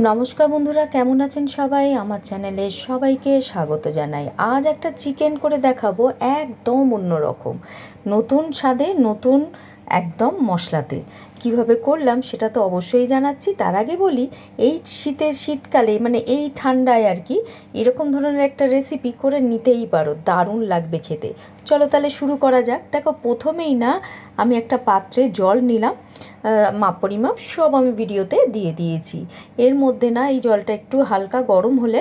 নমস্কার বন্ধুরা, কেমন আছেন সবাই? আমার চ্যানেলে সবাইকে স্বাগত জানাই। আজ একটা চিকেন করে দেখাবো, একদম অন্যরকম। নতুন স্বাদে নতুন একদম মশলাতে। কীভাবে করলাম সেটা তো অবশ্যই জানাচ্ছি। তার আগে বলি, এই শীতের শীতকালে মানে এই ঠান্ডায় আর কি, এরকম ধরনের একটা রেসিপি করে নিতেই পারো। দারুণ লাগবে খেতে। চলো তাহলে শুরু করা যাক। দেখো, প্রথমেই না, আমি একটা পাত্রে জল নিলাম। মাপ পরিমাপ সব আমি ভিডিওতে দিয়ে দিয়েছি। এর মধ্যে না, এই জলটা একটু হালকা গরম হলে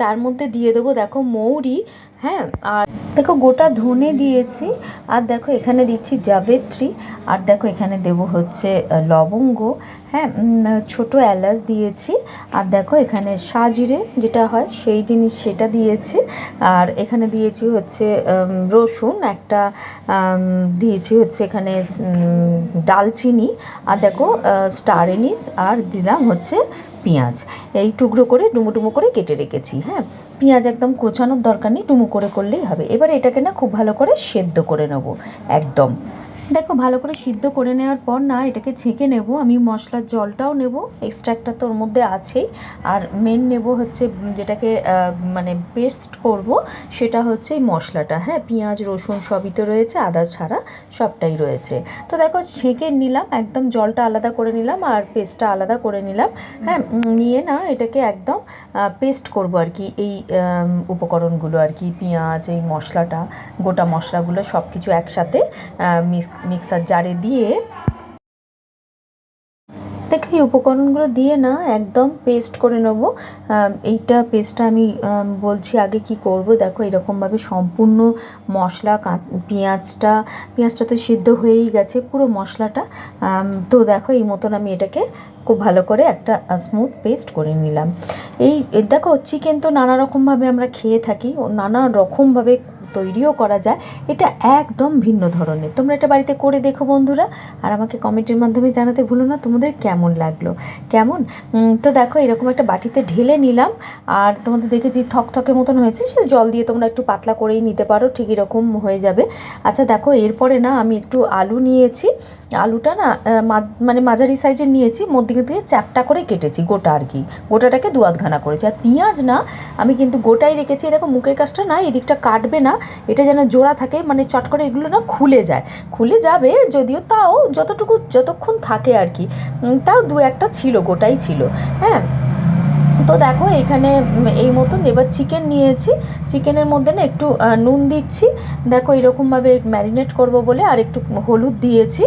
তার মধ্যে দিয়ে দেবো, দেখো মৌরি হ্যাঁ আর দেখো গোটা ধনে দিয়েছি, আর দেখো এখানে দিচ্ছি জাবেত্রী আর দেখো এখানে দেবো হচ্ছে লবঙ্গ হ্যাঁ ছোট এলাচ দিয়েছি, আর দেখো এখানে সাজিরে যেটা হয় সেই জিনিস সেটা দিয়েছি, আর এখানে দিয়েছি হচ্ছে রসুন, একটা দিয়েছি হচ্ছে এখানে ডালচিনি, আর দেখো স্টার এনিস, আর দিলাম হচ্ছে পেঁয়াজ। এই টুকরো করে ডুমো ডুমো করে কেটে রেখেছি হ্যাঁ? পেঁয়াজ একদম কোচানোর দরকার নেই, ডুমো করে করলেই হবে। এবার এটাকে না খুব ভালো করে সেদ্ধ করে নেব, একদম। দেখো ভালো করে সিদ্ধ করে নেওয়ার পর না এটাকে ছেঁকে নেব। আমি মশলার জলটাও নেব এক্সট্রা একটা তো ওর মধ্যে আছেই। আর মেন নেব হচ্ছে যেটাকে মানে পেস্ট করব সেটা হচ্ছে এই মশলাটা। হ্যাঁ পেঁয়াজ রসুন সবই তো রয়েছে আদা ছাড়া সবটাই রয়েছে। তো দেখো ছেঁকে নিলাম একদম জলটা আলাদা করে নিলাম আর পেস্টটা আলাদা করে নিলাম। হ্যাঁ নিয়ে না এটাকে একদম পেস্ট করব আর কি এই উপকরণগুলো আর কি পেঁয়াজ এই মশলাটা গোটা মশলাগুলো সব কিছু একসাথে মিক্স মিক্সার জারে দিয়ে দেখো এই উপকরণগুলো দিয়ে না একদম পেস্ট করে নেব। এইটা পেস্টটা আমি বলছি আগে কি করব। দেখো এরকমভাবে সম্পূর্ণ মশলা পেঁয়াজটা পেঁয়াজটা তো সিদ্ধ হয়েই গেছে পুরো মশলাটা। তো দেখো এই মতন আমি এটাকে খুব ভালো করে একটা স্মুথ পেস্ট করে নিলাম। এই দেখো চিকেন তো নানা রকমভাবে আমরা খেয়ে থাকি। নানা রকমভাবে তৈরিও করা যায়, এটা একদম ভিন্ন ধরনের। তোমরা এটা বাড়িতে করে দেখো বন্ধুরা, আর আমাকে কমেন্টের মাধ্যমে জানাতে ভুলো না তোমাদের কেমন লাগল। কেমন? তো দেখো এরকম একটা বাটিতে ঢেলে নিলাম, আর তোমাদের দেখেছি থকথকে মতন হয়েছে, সে জল দিয়ে তোমরা একটু পাতলা করেই নিতে পারো, ঠিক এরকম হয়ে যাবে। আচ্ছা দেখো এরপরে না আমি একটু আলু নিয়েছি, আলুটা না মানে মাঝারি সাইজের নিয়েছি মধ্যে দিয়ে চ্যাপটা করে কেটেছি গোটা আর কি, গোটাটাকে দু আধখানা করেছি। আর পেঁয়াজ না, আমি কিন্তু গোটাই রেখেছি, দেখো মুখের কাজটা না এদিকটা কাটবে না এটা যেন জোড়া থাকে মানে চট করে এগুলো না খুলে যায়। খুলে যাবে যদিও তাও যতটুকু, যতক্ষণ থাকে আর কি তাও দু একটা ছিল, গোটাই ছিল হ্যাঁ? তো দেখো, এখানে এই মতন এবার চিকেন নিয়েছি। চিকেনের মধ্যে না একটু নুন দিচ্ছি। দেখো, এরকমভাবে ম্যারিনেট করব বলে আর একটু হলুদ দিয়েছি।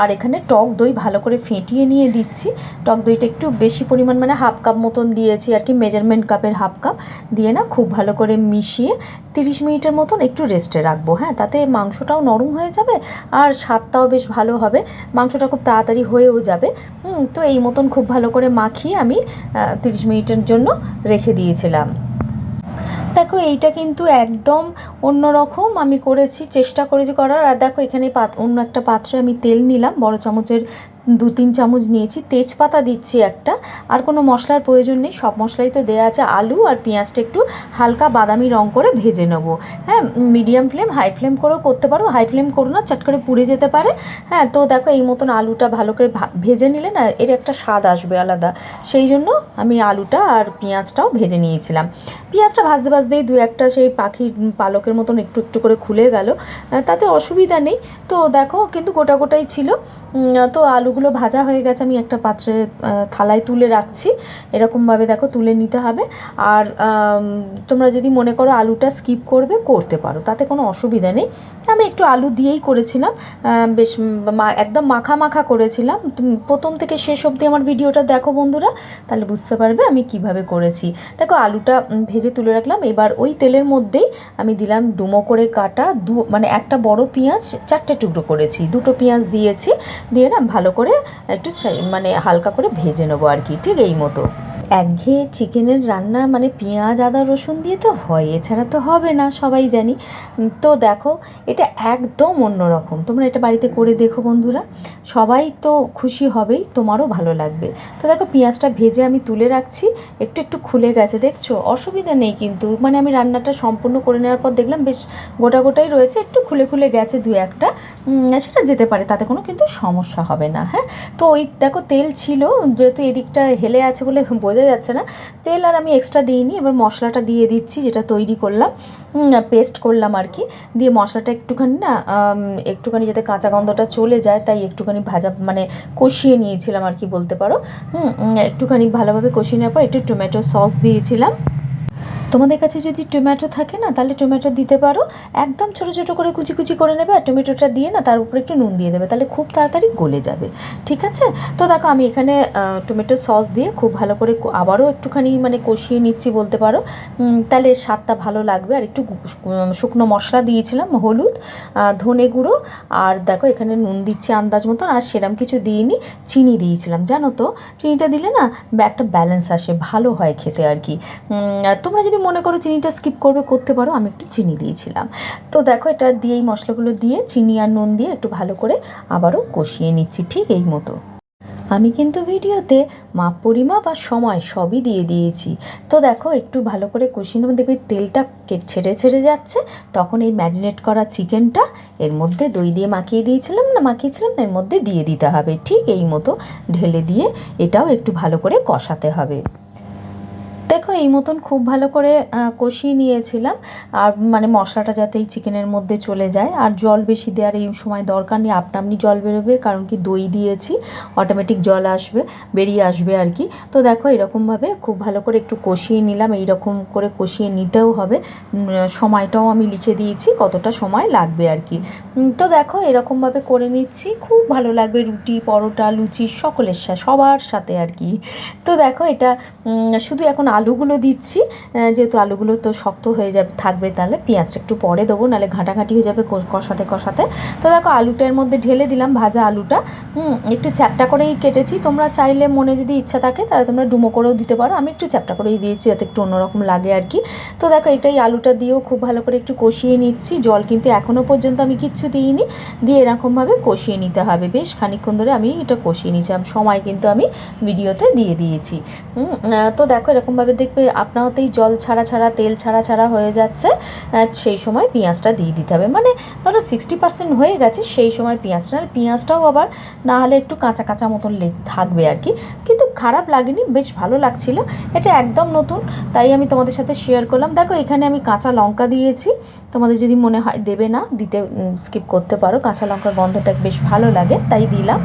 আর এখানে টক দই ভালো করে ফেটিয়ে নিয়ে দিচ্ছি। টক দইটা একটু বেশি পরিমাণ মানে হাফ কাপ মতন দিয়েছি আর কি মেজারমেন্ট কাপের হাফ কাপ। দিয়ে না খুব ভালো করে মিশিয়ে তিরিশ মিনিটের মতন একটু রেস্টে রাখব। হ্যাঁ তাতে মাংসটাও নরম হয়ে যাবে আর স্বাদটাও বেশ ভালো হবে। মাংসটা খুব তাড়াতাড়ি হয়েও যাবে। তো এই মতন খুব ভালো করে মাখিয়ে আমি তিরিশ মিনিটের জন্য রেখে দিয়েছিলাম। দেখো, এইটা কিন্তু একদম অন্যরকম আমি করেছি, চেষ্টা করেছি করার। আর দেখো, এখানে পাত, অন্য একটা পাত্রে আমি তেল নিলাম, বড় চামচের দু তিন চামচ নিয়েছি, তেজপাতা দিচ্ছি একটা। আর কোনো মশলার প্রয়োজন নেই, সব মশলাই তো দেওয়া আছে, আলু আর পেঁয়াজটা একটু হালকা বাদামি রং করে ভেজে নেব। হ্যাঁ মিডিয়াম ফ্লেম, হাই ফ্লেম করেও করতে পারো, হাই ফ্লেম করো না, চট করে পুড়ে যেতে পারে। হ্যাঁ তো দেখো এই মতন আলুটা ভালো করে ভেজে নিলে না, এর একটা স্বাদ আসবে আলাদা। সেই জন্য আমি আলুটা আর পেঁয়াজটাও ভেজে নিয়েছিলাম। পেঁয়াজটা ভাজতে ভাজতেই দু একটা সেই পাখির পালকের মতন একটু একটু করে খুলে গেল। তাতে অসুবিধা নেই। তো দেখো, কিন্তু গোটা গোটাই ছিল। তো আলুগুলো ভাজা হয়ে গেছে, আমি একটা পাত্রে থালায় তুলে রাখছি। এরকমভাবে দেখো তুলে নিতে হবে। আর তোমরা যদি মনে করো আলুটা স্কিপ করবে, করতে পারো, তাতে কোনো অসুবিধা নেই। আমি একটু আলু দিয়েই করেছিলাম। বেশ একদম মাখা মাখা করেছিলাম। প্রথম থেকে শেষ অবধি আমার ভিডিওটা দেখো বন্ধুরা, তাহলে বুঝতে পারবে আমি কীভাবে করেছি। দেখো আলুটা ভেজে তুলে রাখলাম। এবার ওই তেলের মধ্যেই আমি দিলাম ডুমো করে কাটা দু মানে একটা বড় পেঁয়াজ, চারটে টুকরো করেছি। দুটো পেঁয়াজ দিয়েছি। দিয়ে না ভালো করে একটু মানে হালকা করে ভেজে নেব আর কি ঠিক এই মতো। একঘেয়ে চিকেনের রান্না মানে পেঁয়াজ, আদা, রসুন দিয়ে তো হয়, এছাড়া তো হবে না, সবাই জানি। তো দেখো, এটা একদম অন্যরকম তোমরা এটা বাড়িতে করে দেখো বন্ধুরা। সবাই তো খুশি হবেই, তোমারও ভালো লাগবে। তো দেখো, পেঁয়াজটা ভেজে আমি তুলে রাখছি। একটু একটু খুলে গেছে, দেখছ? অসুবিধা নেই কিন্তু। মানে আমি রান্নাটা সম্পূর্ণ করে নেওয়ার পর দেখলাম, বেশ গোটা গোটাই রয়েছে। একটু খুলে খুলে গেছে দু একটা। সেটা যেতে পারে, তাতে কোনো কিন্তু সমস্যা হবে না হ্যাঁ? তো ওই দেখো, তেল ছিল, যেহেতু এদিকটা হেলে আছে বলে বোঝা যাচ্ছে না। তেল আর আমি এক্সট্রা দিইনি, এবার মশলাটা দিয়ে দিচ্ছি, যেটা তৈরি করলাম। পেস্ট করলাম আর কি। দিয়ে মশলাটা একটুখানি না একটুখানি যাতে কাঁচা গন্ধটা চলে যায়, তাই একটুখানি ভাজা মানে কষিয়ে নিয়েছিলাম আর কি বলতে পারো। একটুখানি ভালোভাবে কষিয়ে নেওয়ার পর একটু টমেটো সস দিয়েছিলাম। তোমাদের কাছে যদি টমেটো থাকে না তাহলে টমেটো দিতে পারো। একদম ছোটো ছোটো করে কুচি কুচি করে নেবে আর টমেটোটা দিয়ে না তার উপরে একটু নুন দিয়ে দেবে তাহলে খুব তাড়াতাড়ি গলে যাবে। ঠিক আছে? তো দেখো আমি এখানে টমেটো সস দিয়ে খুব ভালো করে আবারও একটুখানি মানে কষিয়ে নিচ্ছি বলতে পারো। তাহলে স্বাদটা ভালো লাগবে। আর একটু শুকনো মশলা দিয়েছিলাম হলুদ ধনে গুঁড়ো আর দেখো এখানে নুন দিচ্ছি আন্দাজ মতন আর সেরম কিছু দিইনি চিনি দিয়েছিলাম। জানো তো? চিনিটা দিলে না একটা ব্যালেন্স আসে ভালো হয় খেতে আর কি। উম, তোমরা যদি মনে করো চিনিটা স্কিপ করবে, করতে পারো, আমি একটু চিনি দিয়েছিলাম। তো দেখো, এটা দিয়ে এই মশলাগুলো দিয়ে চিনি আর নুন দিয়ে একটু ভালো করে আবারও কষিয়ে নিচ্ছি ঠিক এই মতো। আমি কিন্তু ভিডিওতে মাপ, পরিমাপ আর সময় সবই দিয়ে দিয়েছি। তো দেখো, একটু ভালো করে কষিয়ে নেব। দেখবে তেলটা ছেড়ে ছেড়ে যাচ্ছে। তখন এই ম্যারিনেট করা চিকেনটা এর মধ্যে দই দিয়ে মাখিয়ে দিয়েছিলাম না, মাখিয়েছিলাম এর মধ্যে দিয়ে দিতে হবে। ঠিক এই মতো ঢেলে দিয়ে এটাও একটু ভালো করে কষাতে হবে। দেখো, এই মতন খুব ভালো করে কষিয়ে নিয়েছিলাম। আর মানে মশলাটা যাতে এই চিকেনের মধ্যে চলে যায়। আর জল বেশি দেওয়ার এই সময় দরকার নেই। আপনা জল বেরোবে, কারণ কি দই দিয়েছি অটোমেটিক জল আসবে, বেরিয়ে আসবে আর কি। তো দেখো, এরকমভাবে খুব ভালো করে একটু কষিয়ে নিলাম। এই রকম করে কষিয়ে নিতেও হবে। সময়টাও আমি লিখে দিয়েছি, কতটা সময় লাগবে আর কি। তো দেখো, এরকমভাবে করে নিচ্ছি। খুব ভালো লাগবে, রুটি, পরোটা, লুচি, সকলের সাথে সবার সাথে আর কি। তো দেখো, এটা শুধু এখন আলুগুলো দিচ্ছি যেহেতু আলুগুলো তো শক্ত হয়ে যাবে, থাকবে তাহলে পেঁয়াজটা একটু পরে দেবো, নাহলে ঘাঁটাঘাঁটি হয়ে যাবে কষাতে কষাতে। তো দেখো আলুটার মধ্যে ঢেলে দিলাম ভাজা আলুটা। একটু চ্যাপটা করেই কেটেছি, তোমরা চাইলে মনে যদি ইচ্ছা থাকে তাহলে তোমরা ডুমো করেও দিতে পারো, আমি একটু চ্যাপটা করেই দিয়েছি যাতে একটু অন্যরকম লাগে আর কি। তো দেখো এটাই আলুটা দিয়েও খুব ভালো করে একটু কষিয়ে নিচ্ছি, জল কিন্তু এখনও পর্যন্ত আমি কিচ্ছু দিইনি, দিয়ে এরকমভাবে কষিয়ে নিতে হবে। বেশ খানিকক্ষণ ধরে আমি এটা কষিয়ে নিয়েছিলাম সময় কিন্তু আমি ভিডিওতে দিয়ে দিয়েছি। তো দেখো এরকমভাবে দেখবে আপনাতেই জল ছাড়া ছাড়া, তেল ছাড়া ছাড়া হয়ে যাচ্ছে। সেই সময় পেঁয়াজটা দিয়ে দিতে হবে। মানে ধরো সিক্সটি পার্সেন্ট হয়ে গেছে, সেই সময় পেঁয়াজটা। নাহলে পেঁয়াজটাও আবার না হলে একটু কাঁচা কাঁচা মতন থাকবে আর কি। কিন্তু খারাপ লাগেনি, বেশ ভালো লাগছিল। এটা একদম নতুন, তাই আমি তোমাদের সাথে শেয়ার করলাম। দেখো, এখানে আমি কাঁচা লঙ্কা দিয়েছি। তোমাদের যদি মনে হয় দেবে না, দিতে স্কিপ করতে পারো। কাঁচা লঙ্কার গন্ধটা বেশ ভালো লাগে, তাই দিলাম।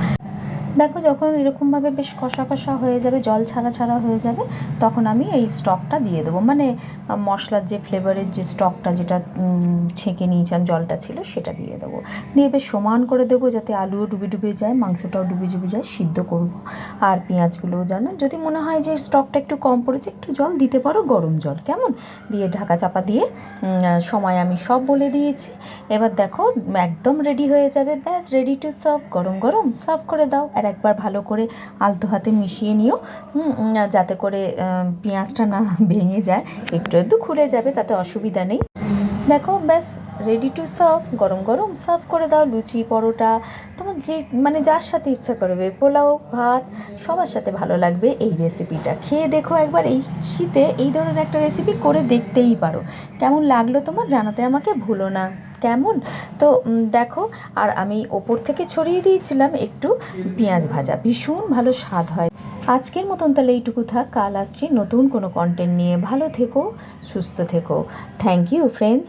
দেখো যখন এরকমভাবে বেশ কষা কষা হয়ে যাবে, জল ছাড়া ছাড়া হয়ে যাবে, তখন আমি এই স্টকটা দিয়ে দেবো। মানে মশলার যে ফ্লেভারের যে স্টকটা যেটা ছেঁকে নিয়েছিলাম, জলটা ছিল, সেটা দিয়ে দেবো। দিয়ে বেশ সমান করে দেবো যাতে আলুও ডুবে ডুবে যায়, মাংসটাও ডুবে ডুবে যায়, সিদ্ধ করব। আর পেঁয়াজগুলোও জানো, যদি মনে হয় যে স্টকটা একটু কম পড়েছে, একটু জল দিতে পারো, গরম জল, কেমন? দিয়ে ঢাকা চাপা দিয়ে সময় আমি সব বলে দিয়েছি। এবার দেখো, একদম রেডি হয়ে যাবে, ব্যাস রেডি টু সার্ভ গরম গরম সার্ভ করে দাও। আর একবার ভালো করে আলতো হাতে মিশিয়ে নিও। যাতে করে পেঁয়াজটা না ভেঙে যায়। একটু একটু খুলে যাবে, তাতে অসুবিধা নেই। দেখো, ব্যাস রেডি টু সার্ভ গরম গরম সার্ভ করে দাও লুচি, পরোটা। তোমার যে মানে যার সাথে ইচ্ছা করবে, পোলাও, ভাত, সবার সাথে ভালো লাগবে এই রেসিপিটা খেয়ে দেখো একবার, এই শীতে এই ধরনের একটা রেসিপি করে দেখতেই পারো। কেমন লাগল তোমার জানাতে আমাকে ভুলো না। কেমন? তো দেখো, আর আমি ওপর থেকে ছড়িয়ে দিয়েছিলাম একটু পেঁয়াজ ভাজা। ভীষণ ভালো স্বাদ হয়। আজকের মতন তাহলে এইটুকু থাক। কাল আসছি নতুন কোনো কন্টেন্ট নিয়ে। ভালো থেকো, সুস্থ থেকো। Thank you friends